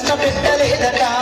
కష్టపెట్టలేదట.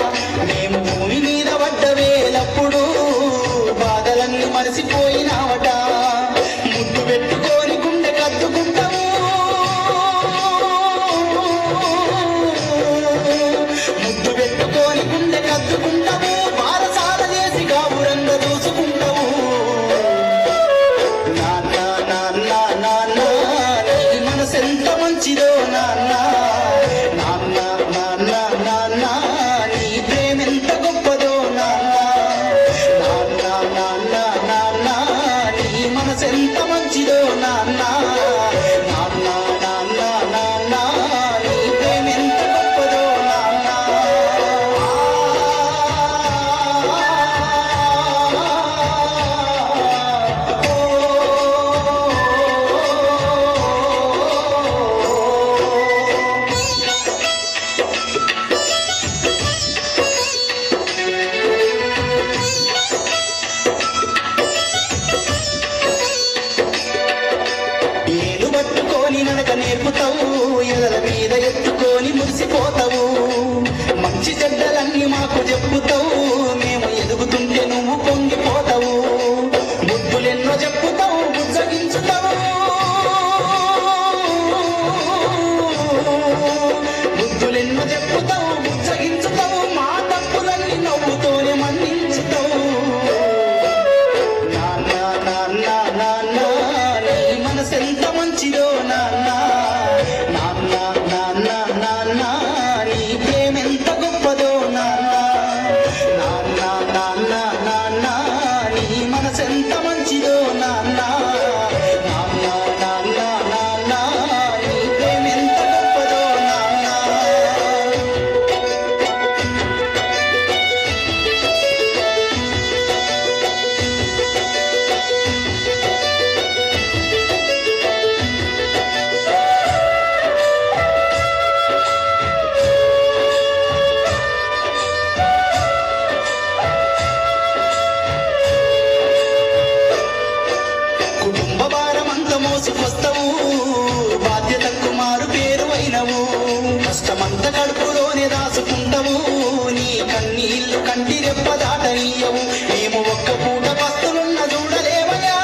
చెప్పుతావు ఎదల మీద ఎత్తుకొని మురిసిపోతావు. మంచి చెడ్డలన్నీ మాకు చెప్పు ముద్ద కడుపులోనే దాసుకుంటాము నీ కన్నీళ్ళు కంటి దాటనీయవు. మేము ఒక్క పూట పస్తులున్న చూడలేవయా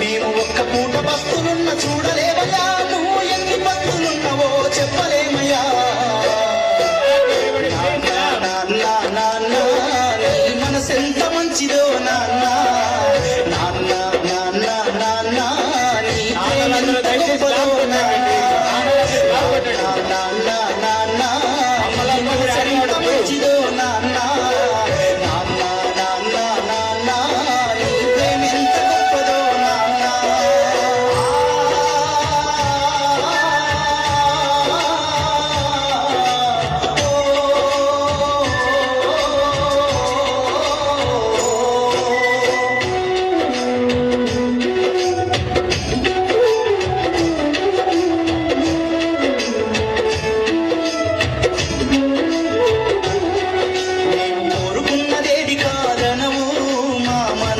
మేము ఒక్క పూట పస్తులున్న చూడలేవయా నువ్వు ఎన్ని పస్తులున్నావో చెప్పలేమయ్యా. నాన్న నాన్న నీ ఎంత మంచిదో నాన్నా.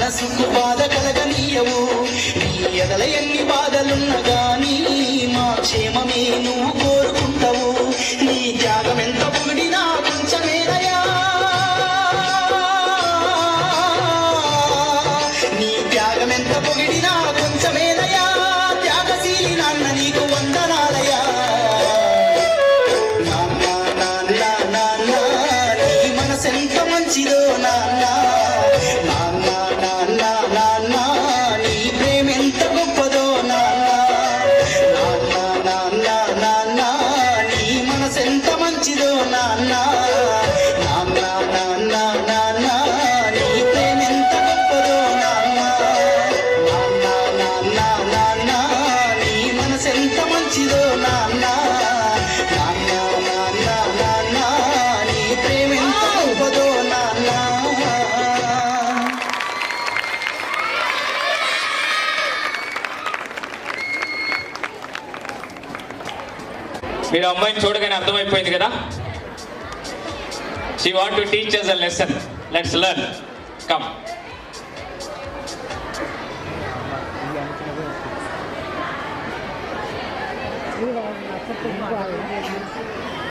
మనసుకు బాధ కలగనీయవు. నీ ఎదల ఎన్ని మా క్షేమమే నువ్వు మీరు అమ్మాయిని చూడగానే అర్థమైపోయింది కదా? She want teach us a lesson let's learn come Thank you.